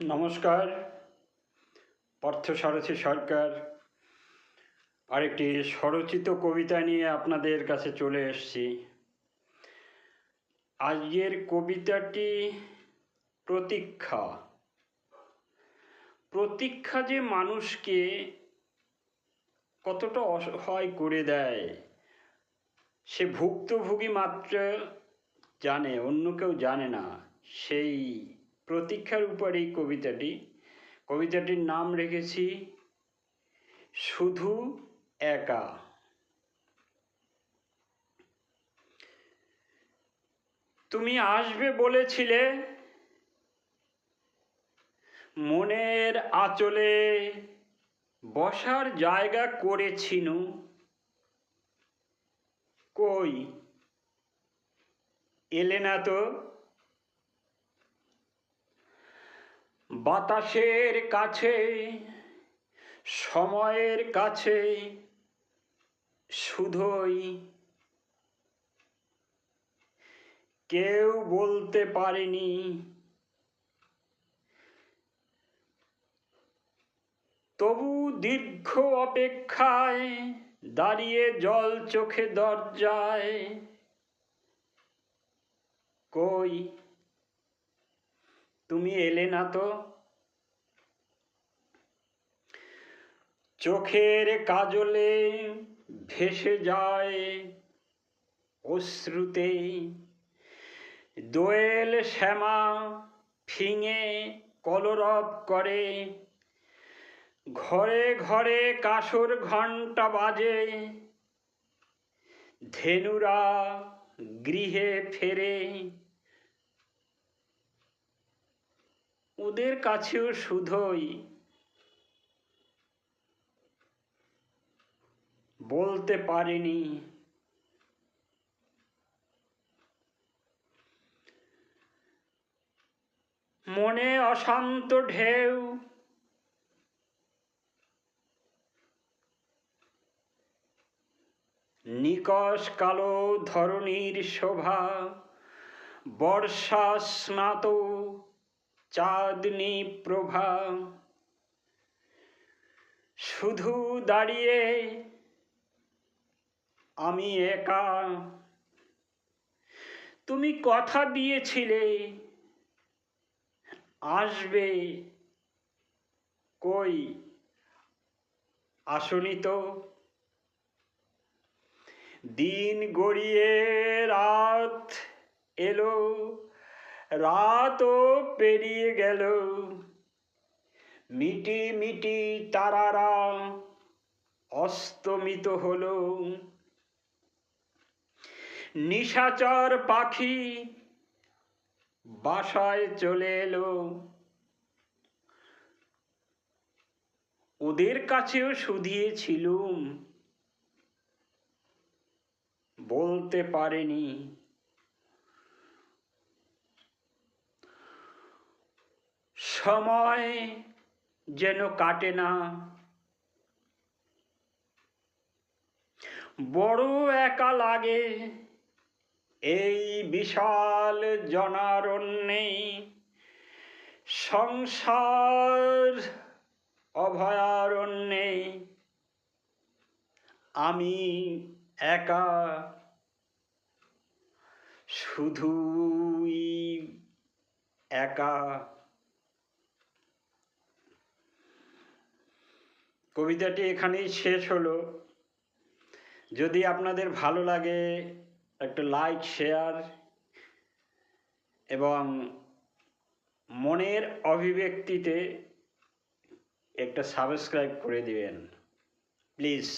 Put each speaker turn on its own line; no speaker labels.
নমস্কার। পার্থসারথী সরকার। আরেকটি স্বরচিত কবিতা নিয়ে আপনাদের কাছে চলে এসেছি। আজকের কবিতাটি প্রতীক্ষা। প্রতীক্ষা যে মানুষকে কতটা অসহায় করে দেয়, সে ভুক্তভোগী মাত্র জানে, অন্য কেউ জানে না। সেই প্রতীক্ষার উপর এই কবিতাটি। কবিতাটির নাম রেখেছি, শুধু একা। তুমি আসবে বলেছিলে, মনের আঁচলে বসার জায়গা করেছিনু। কই? এলে না তো? বাতাসের কাছে, সময়ের কাছে, শুধুই কেউ বলতে পারেনি। তবু দীর্ঘ অপেক্ষায় দাঁড়িয়ে জল চোখে দরজায়, কই তুমি এলে না তো? চোখের কাজলে ভেসে যায় অশ্রুতে। দোয়েল শ্যামা ফিঙে কলরব করে। ঘরে ঘরে কাসর ঘণ্টা বাজে। ধেনুরা গৃহে ফেরে। ওদের কাছেও শুধুই। বলতে পারিনি। মনে অশান্ত ঢেউ। নিকশ কালো ধরণীর শোভা বর্ষা স্নাত চাঁদনি প্রভা। শুধু দাঁড়িয়ে আমি একা। তুমি কথা দিয়েছিলে, আসবে কই? আসনি তো। দিন গড়িয়ে রাত এলো রাতও পেরিয়ে গেল। মিটি মিটি তারারা অস্তমিত হলো। নিশাচর পাখি বাসায় চলে এলো। ওদের কাছেও শুধিয়েছিলুম। বলতে পারেনি। সময় যেন কাটে না। বড় একা লাগে এই বিশাল জনারণ্যে। সংসার অভয়ারণ্যে আমি একা। শুধুই একা। কবিতাটি এখানেই শেষ হলো। যদি আপনাদের ভালো লাগে, একটা লাইক শেয়ার এবং মনের অভিব্যক্তিতে একটা সাবস্ক্রাইব করে দিবেন। প্লিজ